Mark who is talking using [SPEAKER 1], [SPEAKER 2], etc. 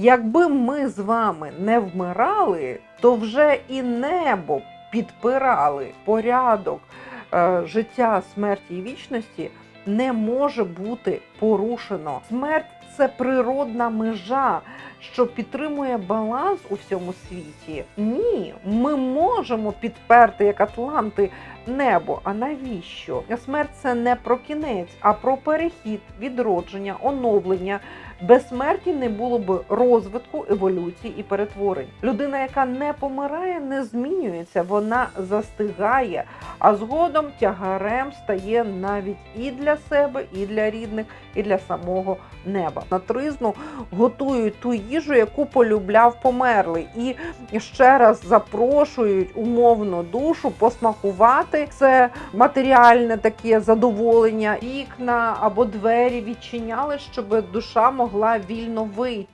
[SPEAKER 1] Якби ми з вами не вмирали, то вже і небо підпирали порядок е, життя, смерті і вічності не може бути порушено. Смерть це природна межа, що підтримує баланс у всьому світі. Ні, ми можемо підперти як Атланти небо. А навіщо? Смерть це не про кінець, а про перехід, відродження, оновлення. Без смерті не було б розвитку, еволюції і перетворень. Людина, яка не помирає, не змінюється, вона застигає, а згодом тягарем стає навіть і для себе, і для рідних, і для самого неба. На тризну готують ту їжу, яку полюбляв померлий, і ще раз запрошують умовно душу посмакувати це матеріальне таке задоволення. Вікна або двері відчиняли, щоб душа могла вільно вийти.